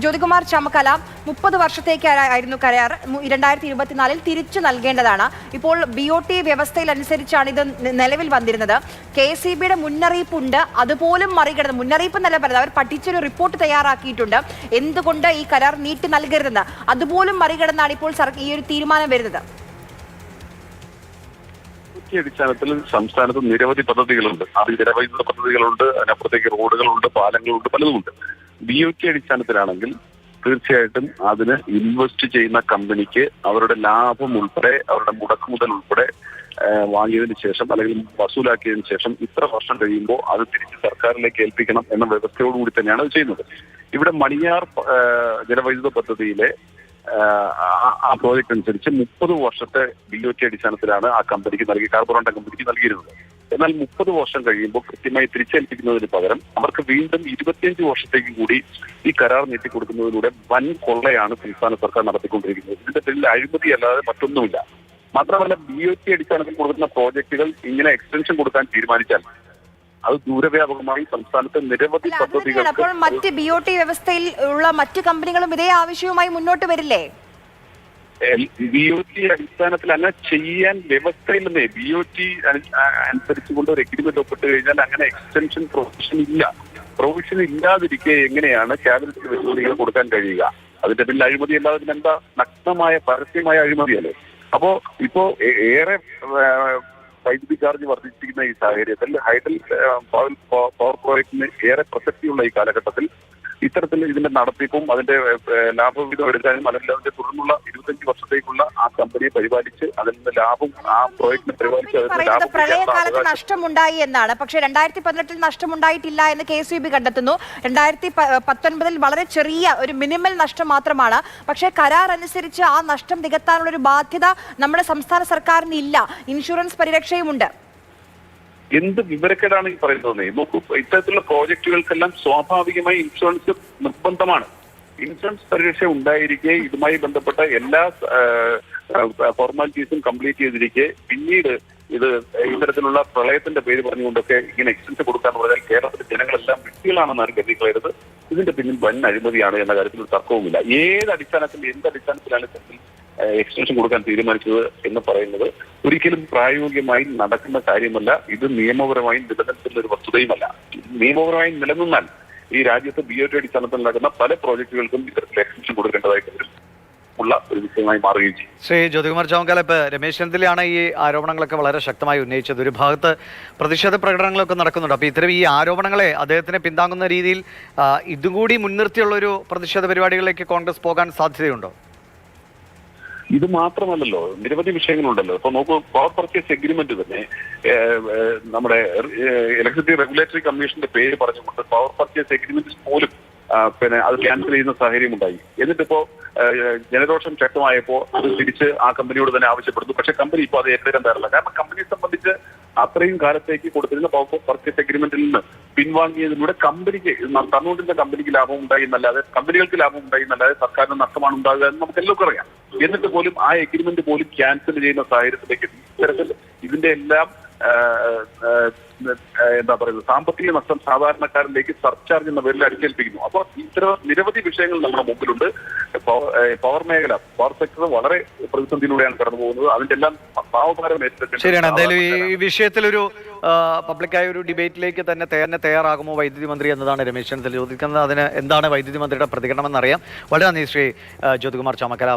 ജ്യോതികുമാർ ചമക്കല മുപ്പത് വർഷത്തേക്കായിരുന്നു കരാർ. രണ്ടായിരത്തി ഇരുപത്തിനാലിൽ തിരിച്ചു നൽകേണ്ടതാണ്. ഇപ്പോൾ ബി ഒ ടി വ്യവസ്ഥയിൽ അനുസരിച്ചാണ് ഇത് നിലവിൽ വന്നിരുന്നത്. കെ സി ബിയുടെ മുന്നറിയിപ്പുണ്ട്. അതുപോലും മറികടന്ന് മുന്നറിയിപ്പ് പറയുന്നത്. അവർ പഠിച്ചൊരു റിപ്പോർട്ട് തയ്യാറാക്കിയിട്ടുണ്ട്. എന്തുകൊണ്ട് ഈ കരാർ നീട്ടി നൽകരുതെന്ന്. അതുപോലും മറികടന്നാണ് ഇപ്പോൾ ഈ ഒരു തീരുമാനം വരുന്നത്. ഈ അടിസ്ഥാനത്തിൽ സംസ്ഥാനത്ത് നിരവധി പദ്ധതികളുണ്ട്. അതിൽ ജലവൈദ്യുത പദ്ധതികളുണ്ട്. അതിനപ്പുറത്തേക്ക് റോഡുകളുണ്ട് പാലങ്ങളുണ്ട് പലതുമുണ്ട്. ബി ഒ ടി അടിസ്ഥാനത്തിലാണെങ്കിൽ തീർച്ചയായിട്ടും അതിന് ഇൻവെസ്റ്റ് ചെയ്യുന്ന കമ്പനിക്ക് അവരുടെ ലാഭം ഉൾപ്പെടെ അവരുടെ മുടക്ക് മുതൽ ഉൾപ്പെടെ വാങ്ങിയതിനു ശേഷം അല്ലെങ്കിൽ വസൂലാക്കിയതിനു ശേഷം ഇത്ര വർഷം കഴിയുമ്പോൾ അത് തിരിച്ച് സർക്കാരിലേക്ക് ഏൽപ്പിക്കണം എന്ന വ്യവസ്ഥയോടുകൂടി തന്നെയാണ് അത് ചെയ്യുന്നത്. ഇവിടെ മണിയാർ ജലവൈദ്യുത പദ്ധതിയിലെ ആ- പ്രോജക്റ്റ് അനുസരിച്ച് മുപ്പത് വർഷത്തെ ബി ഒ ടി അടിസ്ഥാനത്തിലാണ് ആ കമ്പനിക്ക് നൽകി കാർബോറോണ്ട കമ്പനിക്ക് നൽകിയിരുന്നത്. എന്നാൽ മുപ്പത് വർഷം കഴിയുമ്പോൾ കൃത്യമായി തിരിച്ചേൽപ്പിക്കുന്നതിന് പകരം അവർക്ക് വീണ്ടും ഇരുപത്തിയഞ്ച് വർഷത്തേക്ക് കൂടി ഈ കരാർ നീട്ടിക്കൊടുക്കുന്നതിലൂടെ വൻ കൊള്ളയാണ് സംസ്ഥാന സർക്കാർ നടത്തിക്കൊണ്ടിരിക്കുന്നത്. ഇതിന്റെ പേരിൽ അഴിമതി അല്ലാതെ മറ്റൊന്നുമില്ല. മാത്രമല്ല ബി ഒ ടി അടിസ്ഥാനത്തിൽ കൊടുക്കുന്ന പ്രോജക്ടുകൾ ഇങ്ങനെ എക്സ്റ്റൻഷൻ കൊടുക്കാൻ തീരുമാനിച്ചാൽ അത് ദൂരവ്യാപകമായി സംസ്ഥാനത്തെ നിരവധി പദ്ധതികൾ അപ്പോൾ മറ്റ് ബി ഒ ടി വ്യവസ്ഥയിൽ ഉള്ള മറ്റ് കമ്പനികളും ഇതേ ആവശ്യവുമായി മുന്നോട്ട് വരില്ലേ? ബി ഒ ടി അടിസ്ഥാനത്തിൽ അങ്ങനെ ചെയ്യാൻ വ്യവസ്ഥയില്ലെന്നേ. ബി ഒ ടി അനുസരിച്ചുകൊണ്ട് ഒരു എഗ്രിമെന്റ് ഒപ്പിട്ട് കഴിഞ്ഞാൽ അങ്ങനെ എക്സ്റ്റൻഷൻ പ്രൊവിഷൻ ഇല്ല. പ്രൊവിഷൻ ഇല്ലാതിരിക്കെ എങ്ങനെയാണ് ക്യാബിനറ്റ് വെല്ലുവിളികൾ കൊടുക്കാൻ കഴിയുക? അതിന്റെ പിന്നിൽ അഴിമതി അല്ലാതെ പിന്നെ എന്താ? നഗ്നമായ പരസ്യമായ അഴിമതിയല്ലേ അപ്പോ ഇപ്പോ ഏറെ വൈദ്യുതി ചാർജ് വർദ്ധിച്ചിരിക്കുന്ന ഈ സാഹചര്യത്തിൽ ഹൈഡൽ പവർ പ്രോജക്റ്റിന് ഏറെ പ്രസക്തിയുള്ള ഈ കാലഘട്ടത്തിൽ ഇത്തരത്തിൽ ഇതിന്റെ നടത്തിപ്പും അതിന്റെ ലാഭവിഹിതം എടുക്കാനും അല്ലെങ്കിൽ അതിന്റെ തുടർന്നുള്ള ഇരുപത്തഞ്ച് വർഷത്തേക്കുള്ള ആ കമ്പനിയെ പരിപാലിച്ച് അതിൽ നിന്ന് ലാഭം ആ പ്രോജക്റ്റിനെ പരിപാലിച്ച് അതിന്റെ ലാഭം പ്രളയകാലത്ത് നഷ്ടമുണ്ടായി എന്നാണ്. പക്ഷെ രണ്ടായിരത്തി പതിനെട്ടിൽ നഷ്ടമുണ്ടായിട്ടില്ല എന്ന് കെ സി ബി കണ്ടെത്തുന്നു. രണ്ടായിരത്തി പത്തൊൻപതിൽ വളരെ ചെറിയ ഒരു മിനിമൽ നഷ്ടം മാത്രമാണ്. പക്ഷേ കരാർ അനുസരിച്ച് ആ നഷ്ടം നികത്താനുള്ള ഒരു ബാധ്യത നമ്മുടെ സംസ്ഥാന സർക്കാരിന് ഇല്ല. ഇൻഷുറൻസ് പരിരക്ഷയുമുണ്ട്. എന്ത് വിവരക്കേടാണ് ഈ പറയുന്നത് നോക്കൂ ഇത്തരത്തിലുള്ള പ്രോജക്റ്റുകൾക്കെല്ലാം സ്വാഭാവികമായി ഇൻഷുറൻസ് നിർബന്ധമാണ്. ഇൻഷുറൻസ് പരിരക്ഷ ഉണ്ടായിരിക്കെ ഇതുമായി ബന്ധപ്പെട്ട എല്ലാ ഫോർമാലിറ്റീസും കംപ്ലീറ്റ് ചെയ്തിരിക്കെ പിന്നീട് ഇത് ഇത്തരത്തിലുള്ള പ്രളയത്തിന്റെ പേര് പറഞ്ഞുകൊണ്ടൊക്കെ ഇങ്ങനെ എക്സ്റ്റൻഷൻ കൊടുക്കാന്ന് പറഞ്ഞാൽ കേരളത്തിലെ ജനങ്ങളെല്ലാം വ്യക്തികളാണെന്നാണ് കരുതിക്കളയരുത് ഇതിന്റെ പിന്നിൽ വൻ അഴിമതിയാണ് എന്ന കാര്യത്തിൽ തർക്കവുമില്ല. ഏത് അടിസ്ഥാനത്തിൽ എന്ത് അടിസ്ഥാനത്തിലാണ് എക്സ്റ്റൻഷൻ കൊടുക്കാൻ തീരുമാനിച്ചത് എന്ന് പറയുന്നത് ഒരിക്കലും പ്രായോഗികമായി നടക്കുന്ന കാര്യമല്ല. ഇത് നിയമപരമായി നിലനിൽക്കുന്ന ഒരു വസ്തുതയുമല്ല. നിയമപരമായി നിലനിന്നാൽ ഈ രാജ്യത്ത് ബി ഒ ടി അടിസ്ഥാനത്തിൽ നടക്കുന്ന പല പ്രോജക്റ്റുകൾക്കും ഇത്തരത്തിൽ എക്സ്റ്റൻഷൻ കൊടുക്കേണ്ടതായിട്ട് ഉള്ള ഒരു വിഷയമായി ശ്രീ ജ്യോതികുമാർ ചോങ്കാല ഇപ്പൊ രമേശ് ചെന്നിത്തലയാണ് ഈ ആരോപണങ്ങളൊക്കെ വളരെ ശക്തമായി ഉന്നയിച്ചത്. ഒരു ഭാഗത്ത് പ്രതിഷേധ പ്രകടനങ്ങളൊക്കെ നടക്കുന്നുണ്ട്. അപ്പൊ ഇത്തരം ഈ ആരോപണങ്ങളെ അദ്ദേഹത്തിനെ പിന്താങ്ങുന്ന രീതിയിൽ ഇതും കൂടി മുൻനിർത്തിയുള്ള ഒരു പ്രതിഷേധ പരിപാടികളിലേക്ക് കോൺഗ്രസ് പോകാൻ സാധ്യതയുണ്ടോ? ഇത് മാത്രമല്ലല്ലോ നിരവധി വിഷയങ്ങളുണ്ടല്ലോ. ഇപ്പൊ നോക്കൂ പവർ പർച്ചേസ് എഗ്രിമെന്റ് തന്നെ നമ്മുടെ ഇലക്ട്രിസിറ്റി റെഗുലേറ്ററി കമ്മീഷന്റെ പേര് പറഞ്ഞുകൊണ്ട് പവർ പർച്ചേസ് എഗ്രിമെന്റ് പോലും പിന്നെ അത് ക്യാൻസൽ ചെയ്യുന്ന സാഹചര്യം ഉണ്ടായി. എന്നിട്ടിപ്പോ ജനരോഷം ശക്തമായപ്പോ അത് തിരിച്ച് ആ കമ്പനിയോട് തന്നെ ആവശ്യപ്പെടുന്നു. പക്ഷെ കമ്പനി ഇപ്പോൾ അത് ഏറ്റെടുക്കാൻ തയ്യാറല്ല. കാരണം കമ്പനിയെ സംബന്ധിച്ച് അത്രയും കാലത്തേക്ക് കൊടുത്തിരുന്ന പവർ പർച്ചേസ് എഗ്രിമെന്റിൽ നിന്ന് പിൻവാങ്ങിയതിലൂടെ കമ്പനിക്ക് തന്നുകൊണ്ടിരുന്ന കമ്പനിക്ക് ലാഭം ഉണ്ടായി എന്നല്ലാതെ കമ്പനികൾക്ക് ലാഭം ഉണ്ടായി എന്നല്ലാതെ സർക്കാരിന് നഷ്ടമാണ് ഉണ്ടാകുക എന്ന് നമുക്ക് എല്ലാവർക്കും അറിയാം. എന്നിട്ട് പോലും ആ എഗ്രിമെന്റ് പോലും ക്യാൻസൽ ചെയ്യുന്ന സാഹചര്യത്തിലേക്ക് ഇത്തരത്തിൽ ഇതിന്റെ എല്ലാം എന്താ പറയുന്നത് സാമ്പത്തിക നഷ്ടം സാധാരണക്കാരിലേക്ക് സർചാർജ് എന്ന പേരിൽ അടിച്ചേൽപ്പിക്കുന്നു. അപ്പോൾ ഇത്തരം നിരവധി വിഷയങ്ങൾ നമ്മുടെ മുമ്പിലുണ്ട്. പവർ മേഖല പവർ സെക്ടർ വളരെ പ്രതിസന്ധിയിലൂടെയാണ് കടന്നു പോകുന്നത് അതിന്റെ എല്ലാം ഏറ്റെടുക്കേണ്ടത് ശരിയാണ്. എന്തായാലും ഈ വിഷയത്തിൽ ഒരു പബ്ലിക്കായ ഒരു ഡിബേറ്റിലേക്ക് തന്നെ തന്നെ തയ്യാറാകുമോ വൈദ്യുതി മന്ത്രി എന്നതാണ് രമേശ് ചെന്നിത്തല ചോദിക്കുന്നത്. അതിന് എന്താണ് വൈദ്യുതി മന്ത്രിയുടെ പ്രതികരണം എന്നറിയാം. വളരെ നന്ദി ശ്രീ ജ്യോതികുമാർ ചാമക്കല.